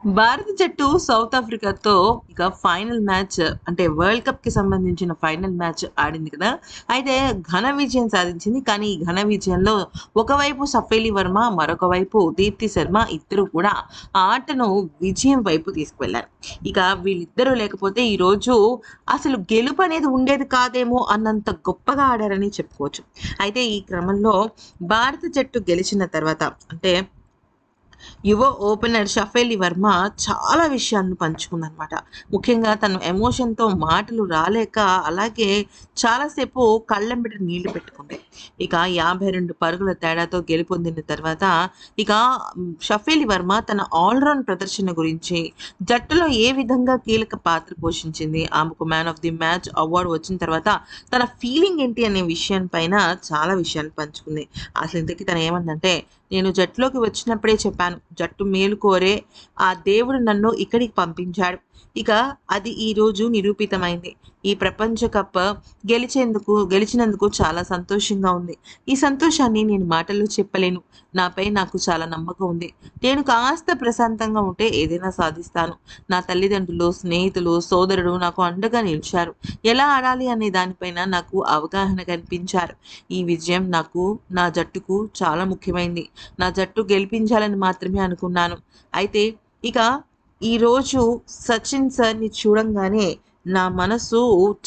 భారత జట్టు సౌత్ ఆఫ్రికాతో ఇక ఫైనల్ మ్యాచ్ అంటే వరల్డ్ కప్‌కి సంబంధించిన ఫైనల్ మ్యాచ్ ఆడింది కదా! అయితే ఘన విజయం సాధించింది. కానీ ఈ ఘన విజయంలో ఒకవైపు సఫేలి వర్మ, మరొక వైపు దీప్తి శర్మ ఇద్దరు కూడా ఆ ఆటను విజయం వైపు తీసుకువెళ్ళారు. ఇక వీళ్ళిద్దరూ లేకపోతే ఈరోజు అసలు గెలుపు అనేది ఉండేది కాదేమో అన్నంత గొప్పగా ఆడారని చెప్పుకోవచ్చు. అయితే ఈ క్రమంలో భారత జట్టు గెలిచిన తర్వాత అంటే యువ ఓపెనర్ షఫేలి వర్మ చాలా విషయాలను పంచుకుందనమాట. ముఖ్యంగా తను ఎమోషన్‌తో మాటలు రాలేక అలాగే చాలాసేపు కళ్ళెంబట నీళ్ళు పెట్టుకుంది. ఇక 52 పరుగుల తేడాతో గెలుపొందిన తర్వాత ఇక షఫేలి వర్మ తన ఆల్ రౌండ్ ప్రదర్శన గురించి, జట్టులో ఏ విధంగా కీలక పాత్ర పోషించింది, ఆమెకు man of the match award వచ్చిన తర్వాత తన ఫీలింగ్ ఏంటి అనే విషయం పైన చాలా విషయాలు పంచుకుంది. అసలు ఇంతకీ తను ఏమందంటే, "నేను జట్టులోకి వచ్చినప్పుడే చెప్పాను. జట్టు మేలు కోరే ఆ దేవుడు నన్ను ఇక్కడికి పంపించాడు. ఇక అది ఈరోజు నిరూపితమైంది. ఈ ప్రపంచ కప్ గెలిచేందుకు గెలిచినందుకు చాలా సంతోషంగా ఉంది. ఈ సంతోషాన్ని నేను మాటల్లో చెప్పలేను. నాపై నాకు చాలా నమ్మకం ఉంది. నేను కాస్త ప్రశాంతంగా ఉంటే ఏదైనా సాధిస్తాను. నా తల్లిదండ్రులు, స్నేహితులు, సోదరుడు నాకు అండగా నిలిచారు. ఎలా ఆడాలి అనే దానిపైన నాకు అవగాహన కనిపించారు ఈ విజయం నాకు, నా జట్టుకు చాలా ముఖ్యమైంది. నా జట్టు గెలిపించాలని మాత్రమే అనుకున్నాను. అయితే ఇక ఈరోజు సచిన్ సార్‌ని చూడంగానే నా మనసు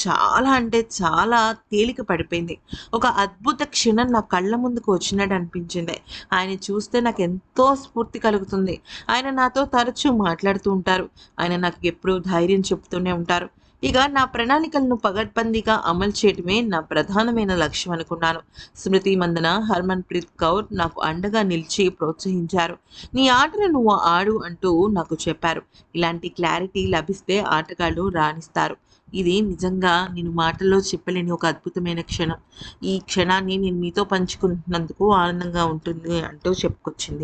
చాలా అంటే చాలా తేలిక పడిపోయింది. ఒక అద్భుత క్షణం నా కళ్ళ ముందుకు వచ్చినట్టు అనిపించింది. ఆయన చూస్తే నాకు ఎంతో స్ఫూర్తి కలుగుతుంది. ఆయన నాతో తరచూ మాట్లాడుతూ ఉంటారు. ఆయన నాకు ఎప్పుడూ ధైర్యం చెప్తూనే ఉంటారు. ఇక నా ప్రణాళికలను పగడ్బందీగా అమలు చేయడమే నా ప్రధానమైన లక్ష్యం అనుకున్నాను. స్మృతి మందన, హర్మన్ ప్రీత్ కౌర్ నాకు అండగా నిలిచి ప్రోత్సహించారు. నీ ఆటను నువ్వు ఆడు అంటూ నాకు చెప్పారు. ఇలాంటి క్లారిటీ లభిస్తే ఆటగాళ్ళు రాణిస్తారు. ఇది నిజంగా నేను మాటల్లో చెప్పలేని ఒక అద్భుతమైన క్షణం. ఈ క్షణాన్ని నేను మీతో పంచుకున్నందుకు ఆనందంగా ఉంటుంది" అంటూ చెప్పుకొచ్చింది.